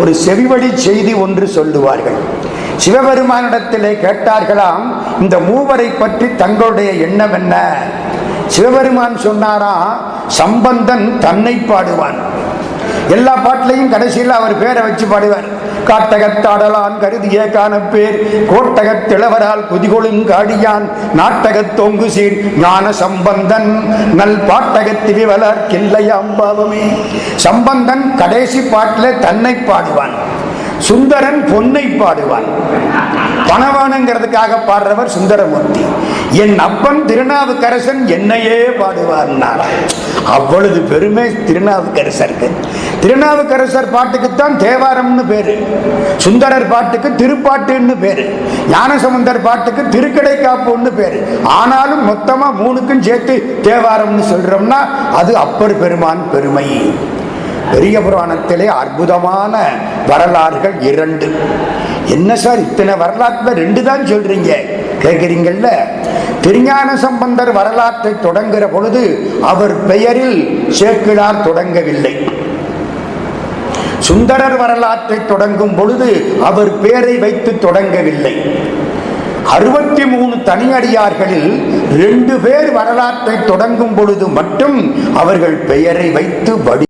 ஒரு செவிவழி செய்தி ஒன்று சொல்லுவார்கள். சிவபெருமானிடத்திலே கேட்டார்களாம் இந்த மூவரை பற்றி தங்களுடைய எண்ணம் என்ன? சிவபெருமான் சொன்னாரா சம்பந்தன் தன்னை பாடுவான். எல்லா பாட்டிலையும் கடைசியில் அவர் பேரை வச்சு பாடுவார். காட்டகத்தாடலான் கருதிய காணப்பேர். கோட்டகத் திளவரால் குதிகொழும் காடியான். நாட்டகத் தொங்கு சீர் ஞான சம்பந்தன். நல் பாட்டகத் திவிவலர் கில்லையாம்பாவமே சம்பந்தன் கடைசி பாட்டில் தன்னை பாடுவான். சுந்தரன் பொன்னை பாடுவான். பணவானுங்கிறதுக்காக பாடுறவர் சுந்தரமூர்த்தி. என் அப்பன் திருநாவுக்கரசன் என்னையே பாடுவார் அவ்வளவு பெருமை திருநாவுக்கரசருக்கு. திருநாவுக்கரசர் பாட்டுக்குத்தான் தேவாரம்னு பேரு. சுந்தரர் பாட்டுக்கு திருப்பாட்டுன்னு பேரு. ஞானசமுந்தர் பாட்டுக்கு திருக்கடைக்காப்புன்னு பேரு. ஆனாலும் மொத்தமா மூணுக்கும் சேர்த்து தேவாரம்னு சொல்றோம்னா அது அப்பர் பெருமான் பெருமை. பெரிய புராணத்திலே அற்புதமான வரலாறுகள் இரண்டு. என்ன சார் இத்தனை வரலாற்றுல ரெண்டு தான் சொல்றீங்க? கேட்குறீங்கல்ல? திருஞான சம்பந்தர் வரலாற்றை தொடங்குகிற பொழுது அவர் பெயரில் சேக்கிழார் தொடங்கவில்லை. சுந்தரர் வரலாற்றை தொடங்கும் பொழுது அவர் பெயரை வைத்து தொடங்கவில்லை. அறுபத்தி மூணு தனியடியார்களில் ரெண்டு பேர் வரலாற்றை தொடங்கும் பொழுது மட்டும் அவர்கள் பெயரை வைத்து வடி